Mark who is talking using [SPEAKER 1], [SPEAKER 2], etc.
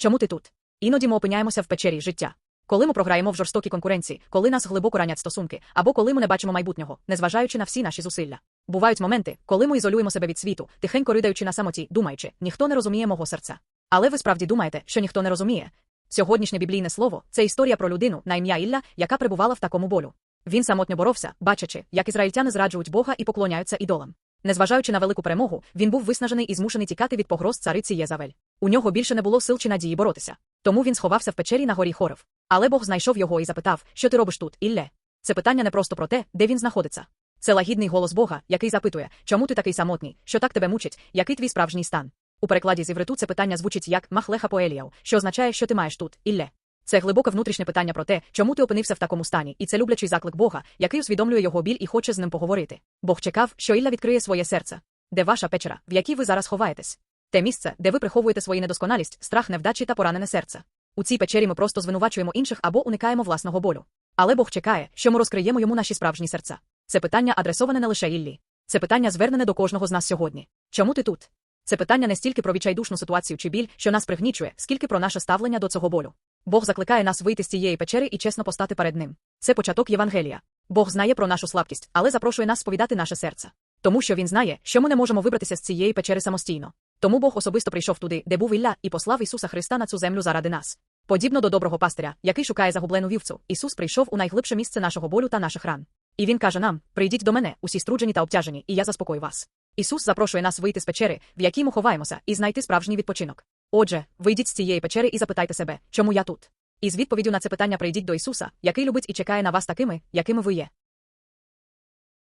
[SPEAKER 1] Чому ти тут? Іноді ми опиняємося в печері життя. Коли ми програємо в жорстокій конкуренції, коли нас глибоко ранять стосунки, або коли ми не бачимо майбутнього, незважаючи на всі наші зусилля. Бувають моменти, коли ми ізолюємо себе від світу, тихенько ридаючи на самоті, думаючи, ніхто не розуміє мого серця. Але ви справді думаєте, що ніхто не розуміє. Сьогоднішнє біблійне слово це історія про людину на ім'я Ілля, яка перебувала в такому болю. Він самотньо боровся, бачачи, як ізраїльтяни зраджують Бога і поклоняються ідолам. Незважаючи на велику перемогу, він був виснажений і змушений тікати від погроз цариці Єзавель. У нього більше не було сил чи надії боротися. Тому він сховався в печері на горі Хорев. Але Бог знайшов його і запитав, що ти робиш тут, Ілле? Це питання не просто про те, де він знаходиться. Це лагідний голос Бога, який запитує, чому ти такий самотній, що так тебе мучить, який твій справжній стан. У перекладі з івриту це питання звучить як Махлеха Поеліяв, що означає, що ти маєш тут, Ілле. Це глибоке внутрішнє питання про те, чому ти опинився в такому стані, і це люблячий заклик Бога, який усвідомлює його біль і хоче з ним поговорити. Бог чекав, що Ілля відкриє своє серце. Де ваша печера, в якій ви зараз ховаєтесь? Те місце, де ви приховуєте свою недосконалість, страх невдачі та поранене серце. У цій печері ми просто звинувачуємо інших або уникаємо власного болю. Але Бог чекає, що ми розкриємо йому наші справжні серця. Це питання адресоване не лише Іллі. Це питання звернене до кожного з нас сьогодні. Чому ти тут? Це питання не стільки про відчайдушну ситуацію чи біль, що нас пригнічує, скільки про наше ставлення до цього болю. Бог закликає нас вийти з цієї печери і чесно постати перед ним. Це початок Євангелія. Бог знає про нашу слабкість, але запрошує нас сповідати наше серце. Тому що він знає, що ми не можемо вибратися з цієї печери самостійно. Тому Бог особисто прийшов туди, де був Ілля, і послав Ісуса Христа на цю землю заради нас. Подібно до доброго пастиря, який шукає загублену вівцю, Ісус прийшов у найглибше місце нашого болю та наших ран. І Він каже нам: прийдіть до мене, усі струджені та обтяжені, і я заспокою вас. Ісус запрошує нас вийти з печери, в якій ми ховаємося, і знайти справжній відпочинок. Отже, вийдіть з цієї печери і запитайте себе, чому я тут? І з відповіддю на це питання прийдіть до Ісуса, який любить і чекає на вас такими, якими ви є.